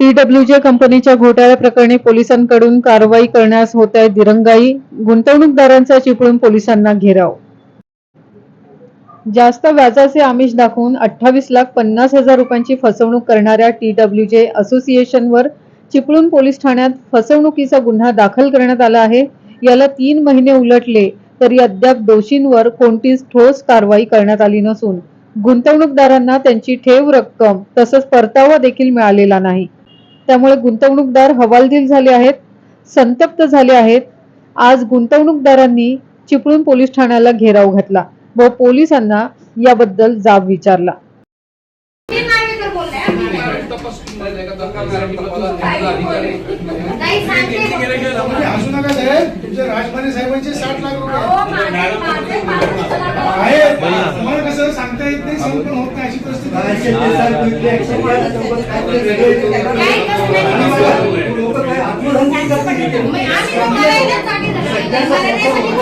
टीडब्ल्यूजे कंपनीच्या घोटाळ्या प्रकरणी पोलिसांकडून कारवाई करण्यास होत आहे दिरंगाई गुंतवणूकदारांचा चिपळूण पोलिसांना घेराव. जास्त व्याजाचे आमिष दाखवून अठ्ठावीस लाख पन्नास हजार रुपयांची फसवणूक करणाऱ्या टीडब्ल्यूजे असोसिएशनवर चिपळूण पोलीस ठाण्यात फसवणुकीचा गुन्हा दाखल करण्यात आला आहे. याला तीन महिने उलटले तरी अद्याप दोषींवर कोणतीच ठोस कारवाई करण्यात आली नसून गुंतवणूकदारांना त्यांची ठेव रक्कम तसंच परतावा देखील मिळालेला नाही. त्यामुळे गुंतवणूकदार हवालदिल झाले आहेत संतप्त झाले आहेत. आज गुंतवणूकदारांनी चिपळूण पोलीस ठाण्याला घेराव घातला व पोलिसांना याबद्दल जाब विचारला. राजमाने साहेबांचे साठ लाख रुपये कसं सांगता येत नाही होत नाही. अशी परिस्थिती आहे. काही कसं नाही. मग आम्ही तर मला इथं जागी झालो. मला नाही सांगितलं. मला एक सांगा सर. एक मिनिट, एक मिनिट, एक मिनिट. तुम्ही तुमच्या काय असं-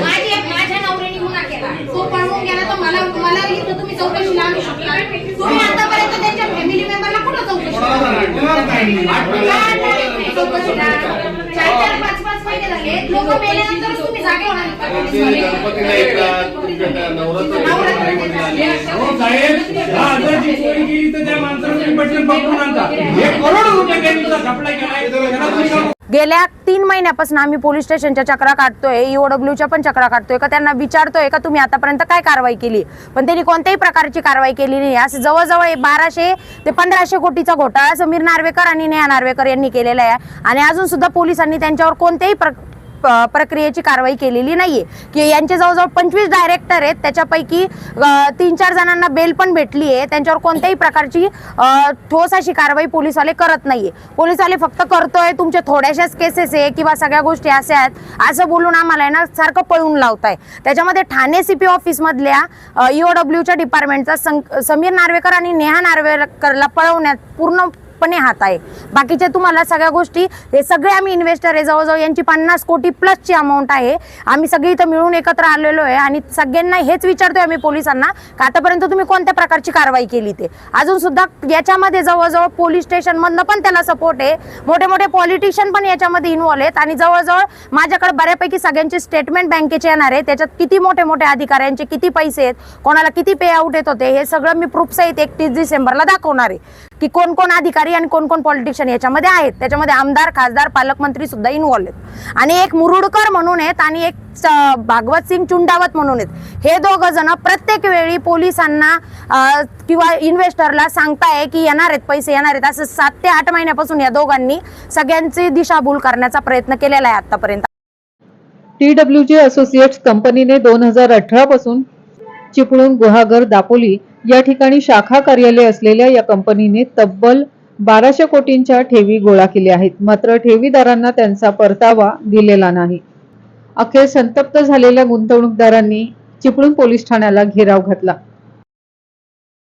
माझी एक- माझ्या नवऱ्याने गुन्हा केला. तो पळवून गेला तर मला मला इथं तुम्ही चौकशी लावू शकता. तुम्ही आतापर्यंत त्यांच्या फॅमिली मेंबरला कुठं चौकशी कोणाला नाही. चौकशीला चार चार पाच लोक तुम्ही जागे होणार केली तर त्या माणसाला पटकन पकडून आणता. करोड रुपये त्यांनी का- गेल्या तीन महिन्यापासून आम्ही पोलीस स्टेशनच्या चक्रा काढतोय E ईओडब्ल्यूच्या पण चक्रा काढतोय का त्यांना विचारतोय का तुम्ही आतापर्यंत काय कारवाई केली? पण त्यांनी कोणत्याही प्रकारची कारवाई केली नाही. असं जवळजवळ हे बाराशे ते पंधराशे कोटीचा घोटाळा समीर नार्वेकर आणि नेहा नार्वेकर यांनी केलेला आहे. आणि अजून सुद्धा पोलिसांनी त्यांच्यावर कोणत्याही प्र प्रक्रियेची कारवाई केलेली नाहीये. की यांचे जवळजवळ पंचवीस डायरेक्टर आहेत. त्याच्यापैकी तीन चार जणांना बेल पण भेटली आहे त्यांच्यावर कोणत्याही प्रकारची ठोस अशी कारवाई पोलीसवाले करत नाहीये. पोलिसवाले फक्त करतोय तुमच्या थोड्याशाच केसेस आहे किंवा सगळ्या गोष्टी अशा आहेत असं बोलून आम्हाला आहे ना सारखं पळून लावताय. त्याच्यामध्ये ठाणे सीपी ऑफिस मधल्या ईओडब्ल्यूच्या डिपार्टमेंटचा समीर नार्वेकर आणि नेहा नार्वेकरला पळवण्यात पूर्ण पणे हात आहे. बाकीच्या तुम्हाला सगळ्या गोष्टी हे सगळे आम्ही इन्व्हेस्टर आहे जवळजवळ यांची पन्नास कोटी प्लसची अमाऊंट आहे. आम्ही सगळी इथं मिळून एकत्र आलेलो आहे आणि सगळ्यांना हेच विचारतोय आम्ही पोलिसांना का आतापर्यंत तुम्ही कोणत्या प्रकारची कारवाई केली ते? अजून सुद्धा याच्यामध्ये जवळजवळ पोलीस स्टेशन मधनं पण त्याला सपोर्ट आहे. मोठे मोठे पॉलिटिशियन पण याच्यामध्ये इन्व्हॉल्व आहेत आणि जवळजवळ माझ्याकडे बऱ्यापैकी सगळ्यांचे स्टेटमेंट बँकेचे येणार आहे. त्याच्यात किती मोठे मोठे अधिकाऱ्यांचे किती पैसे आहेत कोणाला किती पे आउट येत होते हे सगळं मी प्रूफ सहित एकतीस डिसेंबरला दाखवणार आहे. की कोण कोण अधिकारी आणि कोण कोण पॉलिटिशियन याच्यामध्ये आहेत. त्याच्यामध्ये आमदार खासदार पालकमंत्री सुद्धा इन्व्हॉल्व आहेत. आणि एक मुरुडकर म्हणून आहेत आणि एक भागवत सिंग चुंडावत म्हणून आहेत. हे दोघं जण प्रत्येक वेळी पोलिसांना किंवा इन्व्हेस्टरला सांगताय की येणार आहेत पैसे येणार आहेत. असं सात ते आठ महिन्यापासून या दोघांनी सगळ्यांची दिशाभूल करण्याचा प्रयत्न केलेला आहे आतापर्यंत. टीडब्ल्यूजे असोसिएट्स कंपनीने दोन हजार अठरा पासून चिपळूण गुहागर दापोली या ठिकाणी शाखा कार्यालय असलेल्या या कंपनीने तब्बल बाराशे कोटींच्या ठेवी गोळा केल्या आहेत. मात्र ठेवीदारांना त्यांचा परतावा दिलेला नाही. अखेर संतप्त झालेल्या गुंतवणूकदारांनी चिपळूण पोलीस ठाण्याला घेराव घातला.